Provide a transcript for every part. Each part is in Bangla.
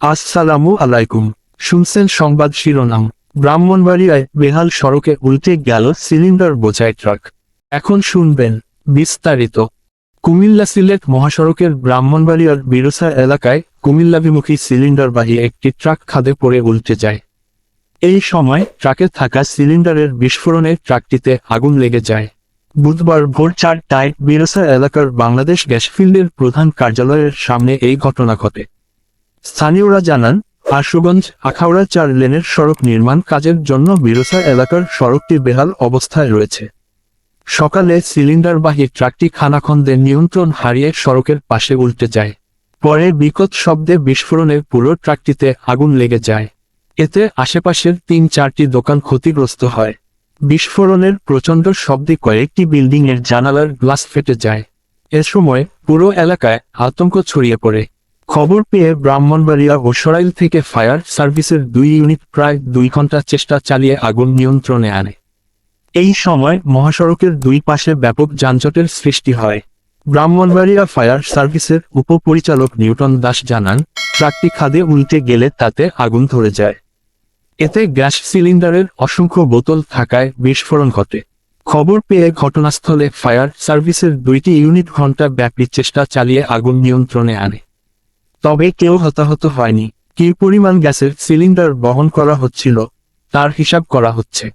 আসসালামু আলাইকুম। শুনছেন সংবাদ শিরোনাম। ব্রাহ্মণবাড়িয়ায় বেহাল সড়কে উল্টে গেল সিলিন্ডার বোঝাই ট্রাক। এখন শুনবেন বিস্তারিত। কুমিল্লা সিলেট মহাসড়কের ব্রাহ্মণবাড়িয়ার বিরসা এলাকায় কুমিল্লাভিমুখী সিলিন্ডারবাহী একটি ট্রাক খাদে পড়ে উল্টে যায়। এই সময় ট্রাকে থাকা সিলিন্ডারের বিস্ফোরণে ট্রাকটিতে আগুন লেগে যায়। বুধবার ভোর চারটায় বিরসা এলাকার বাংলাদেশ গ্যাসফিল্ডের প্রধান কার্যালয়ের সামনে এই ঘটনা ঘটে। স্থানীয়রা জানান আশুগঞ্জ আখাউড়া চার লেনের সড়ক নির্মাণ কাজের জন্য বিরসা এলাকার সড়কটি বেহাল অবস্থায় রয়েছে। সকালে সিলিন্ডারবাহী ট্রাকটি খানাখন্দে নিয়ন্ত্রণ হারিয়ে সড়কের পাশে উল্টে যায়। পরে বিকট শব্দে বিস্ফোরণে পুরো ট্রাকটিতে আগুন লেগে যায়। এতে আশেপাশের তিন চারটি দোকান ক্ষতিগ্রস্ত হয়। বিস্ফোরণের প্রচণ্ড শব্দে কয়েকটি বিল্ডিংয়ের জানালার গ্লাস ফেটে যায়। এ সময় পুরো এলাকায় আতঙ্ক ছড়িয়ে পড়ে। খবর পেয়ে ব্রাহ্মণবাড়িয়া ও সরাইল থেকে ফায়ার সার্ভিসের দুই ইউনিট প্রায় দুই ঘণ্টা চেষ্টা চালিয়ে আগুন নিয়ন্ত্রণে আনে। এই সময় মহাসড়কের দুই পাশে ব্যাপক যানজটের সৃষ্টি হয়। ব্রাহ্মণবাড়িয়া ফায়ার সার্ভিসের উপপরিচালক নিউটন দাস জানান, ট্রাকটি খাদে উল্টে গেলে তাতে আগুন ধরে যায়। এতে গ্যাস সিলিন্ডারের অসংখ্য বোতল থাকায় বিস্ফোরণ ঘটে। খবর পেয়ে ঘটনাস্থলে ফায়ার সার্ভিসের দুইটি ইউনিট ঘণ্টা ব্যাপী চেষ্টা চালিয়ে আগুন নিয়ন্ত্রণে আনে। তবে কেউ হতাহত হয়নি। কি পরিমাণ গ্যাসের সিলিন্ডার বহন করা হচ্ছিল, তার হিসাব করা হচ্ছে।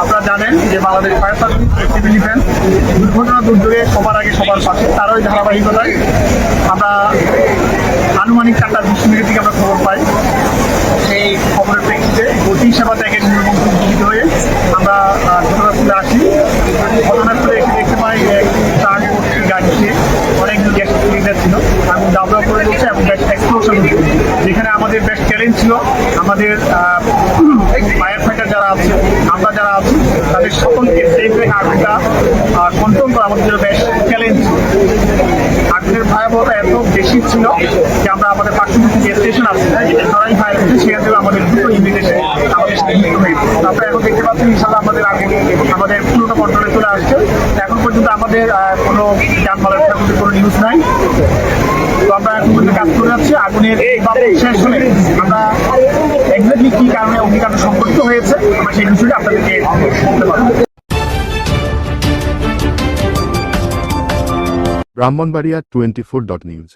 আপনারা জানেন যে Bangladesh fire service civil defence দুর্ঘটনা দুর্যোগে সবার আগে সবার পাশে ধারাবাহিকতায় আমরা আনুমানিক চারটা বিশ মিনিট থেকে আমরা খবর পাই সেই খবরের প্রেক্ষিতে গতি সেবা ত্যাগের নিয়মন্ত্রণ উদ্যোগিত হয়ে আমরা আহ, ঘটনাস্থলে আসি ঘটনাস্থলে এসে দেখতে পাই যে ট্রাক ভর্তি গাড়ি দিয়ে অনেকগুলো গ্যাস সিলিন্ডার ছিল এবং দাবড়া করে দিচ্ছে এবং গ্যাস এক্সপ্লোশন হচ্ছে যেখানে আমাদের বেশ চ্যালেঞ্জ ছিল। আমাদের ফায়ার ফাইটার যারা আছে, আমরা যারা আছি, তাদের সকলকে সেফ আগুনটা কন্ট্রোল করা আমাদের বেশ চ্যালেঞ্জ আগুনের ভয়াবহতা এত বেশি ছিল যে আমরা আমাদের পার্শ্ববর্তী যে স্টেশন আছে সরাই ফায়ার সেখান থেকে আমাদের দুটো এসে আমাদের সাথে যুক্ত হয়েছে তো আপনারা এখন দেখতে পাচ্ছেন ইনশাল্লাহ আমাদের আগুন আমাদের পুরোটা কন্ট্রোলে চলে আসছে। এখন পর্যন্ত আমাদের কোনো যানবাহনের কোনো নিউজ নাই। আমরা এখন পর্যন্ত কাজ করে যাচ্ছি। আগুনের শেষ হলে আমরা এক্স্যাক্টলি কি কারণে অগ্নিকাণ্ড সংঘটিত হয়েছে আমরা সেই বিষয়টা আপনাদেরকে বলতে পারব। Brahmanbaria twenty four dot news